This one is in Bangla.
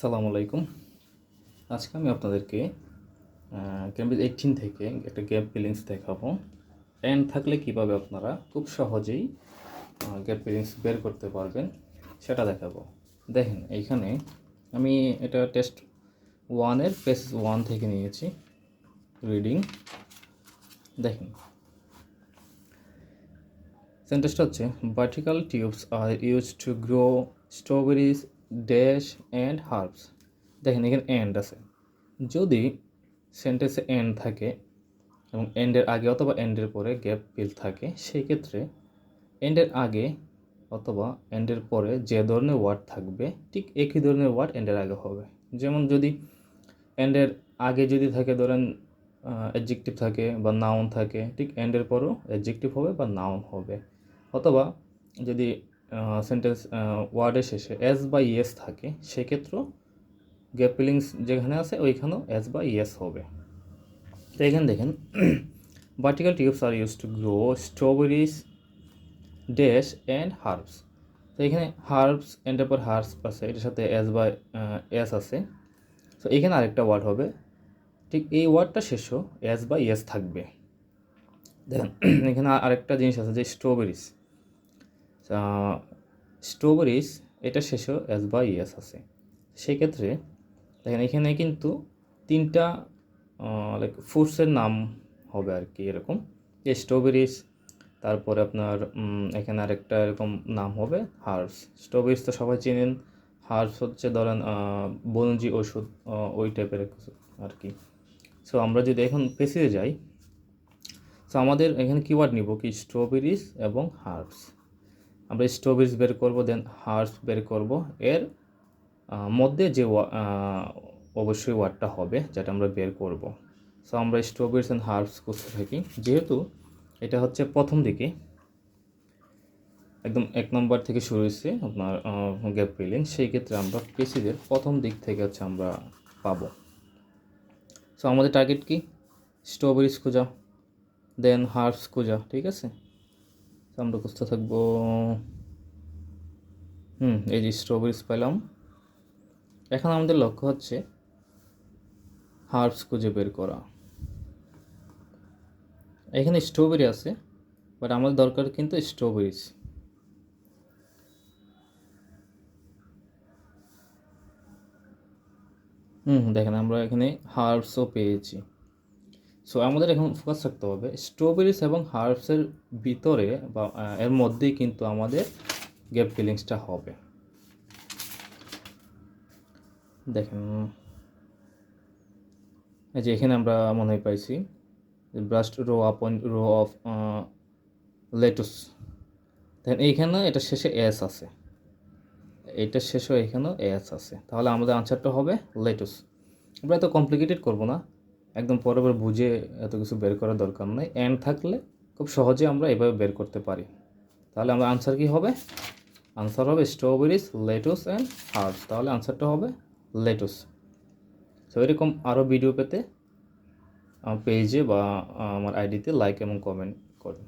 সালাম আলাইকুম। আজকে আমি আপনাদেরকে ক্যাম্ব্রিজ এইটিন থেকে একটা গ্যাপ ফিলিংস দেখাবো। এন্ড থাকলে কীভাবে আপনারা খুব সহজেই গ্যাপ ফিলিংস বের করতে পারবেন, সেটা দেখাবো। দেখেন, এইখানে আমি এটা টেস্ট ওয়ানের পেজ ওয়ান থেকে নিয়েছি রিডিং দেখেন। সেন্টেন্সটা হচ্ছে vertical tubes are used to grow strawberries dash and herbs দেখেন এখানে এন্ড আছে। যদি সেন্টেন্সে এন্ড থাকে এবং এন্ডের আগে অথবা এন্ডের পরে গ্যাপ ফিল থাকে সেই ক্ষেত্রে এন্ডের আগে অথবা এন্ডের পরে যে ধরনের ওয়ার্ড থাকবে, ঠিক একই ধরনের ওয়ার্ড এন্ডের আগে হবে। যেমন যদি এন্ডের আগে যদি থাকে, ধরেন অ্যাডজেক্টিভ থাকে বা নাউন থাকে, ঠিক এন্ডের পরও অ্যাডজেক্টিভ হবে বা নাউন হবে। অথবা যদি সেন্টেন্স ওয়ার্ডের শেষে এস বা ইয়েস থাকে সেক্ষেত্রেও গ্যাপ ফিলিংস যেখানে আছে, ওইখানেও এস বা ইয়েস হবে। তো এখানে দেখেন vertical tubes are used to grow strawberries dash and herbs তো এখানে হার্বস এন্ডের পর হার্বস আছে, এটার সাথে এস বা এস আছে। তো এখানে আরেকটা ওয়ার্ড হবে। ঠিক এই ওয়ার্ডটা শেষও এস বা ইয়েস থাকবে। দেখেন, এখানে আরেকটা জিনিস আছে যে স্ট্রবেরিজ স্ট্রবেরিজ এটা শেষেও এস বা ইয়েস আছে। সেই ক্ষেত্রে দেখেন, এখানে কিন্তু তিনটা লাইক ফ্রুটসের নাম হবে আর কি এরকম। যে স্ট্রবেরিজ তারপরে আপনার এখানে আরেকটা এরকম নাম হবে হার্বস স্ট্রবেরিজ তো সবাই চেনেন। হার্বস হচ্ছে ধরেন বনজি ওষুধ ওই টাইপের আর কি। সো আমরা যদি এখন পেসিতে যাই সো আমাদের এখানে কিওয়ার্ড নিব কি স্ট্রবেরিজ এবং হার্বস আমরা স্ট্রবেরিজ বের করব দেন হার্বস বের করব। এর মধ্যে যে অবশ্যই ওয়ার্ডটা হবে যেটা আমরা বের করব। সো আমরা স্ট্রবেরিজ অ্যান্ড হার্বস করতে থাকি। যেহেতু এটা হচ্ছে প্রথম দিকে, একদম এক নম্বর থেকে শুরু হয়েছে আপনার গ্যাপ ফিলিং সেই ক্ষেত্রে আমরা পেসিদের প্রথম দিক থেকে হচ্ছে আমরা পাবো। সো আমাদের টার্গেট কি? স্ট্রবেরিজ খোঁজা দেন হার্বস খোঁজা ঠিক আছে? আমরা খুঁজতে থাকব। হুম, এই যে স্ট্রবেরিজ পেলাম। এখন আমাদের লক্ষ্য হচ্ছে হার্বস খুঁজে বের করা। এখানে স্ট্রবেরি আছে বাট আমাদের দরকার কিন্তু স্ট্রবেরিজ হুম, দেখেন আমরা এখানে হার্বসও পেয়েছি। সো আমাদের এখন ফোকাস রাখতে হবে স্ট্রবেরিজ এবং হার্বসের ভিতরে বা এর মধ্যেই কিন্তু আমাদের গ্যাপ ফিলিংসটা হবে। দেখেন, এই যে এখানে আমরা মনে হয় পাইছি ব্রাস্ট row upon row of lettuce দেখেন এইখানে এটা শেষে এস আছে। এটা শেষও এখানেও এস আছে। তাহলে আমাদের আনসারটা হবে লেটুস আমরা এত কমপ্লিকেটেড করব না। একদম পরে পরে বুঝে এত কিছু বের করার দরকার নেই। অ্যান্ড থাকলে খুব সহজে আমরা এভাবে বের করতে পারি। তাহলে আমরা আনসার কি হবে? আনসার হবে স্ট্রবেরিজ লেটুস অ্যান্ড হার্বস তাহলে আনসারটা হবে লেটুস সো এরকম আরও ভিডিও পেতে আমার পেজে বা আমার আইডিতে লাইক এবং কমেন্ট করুন।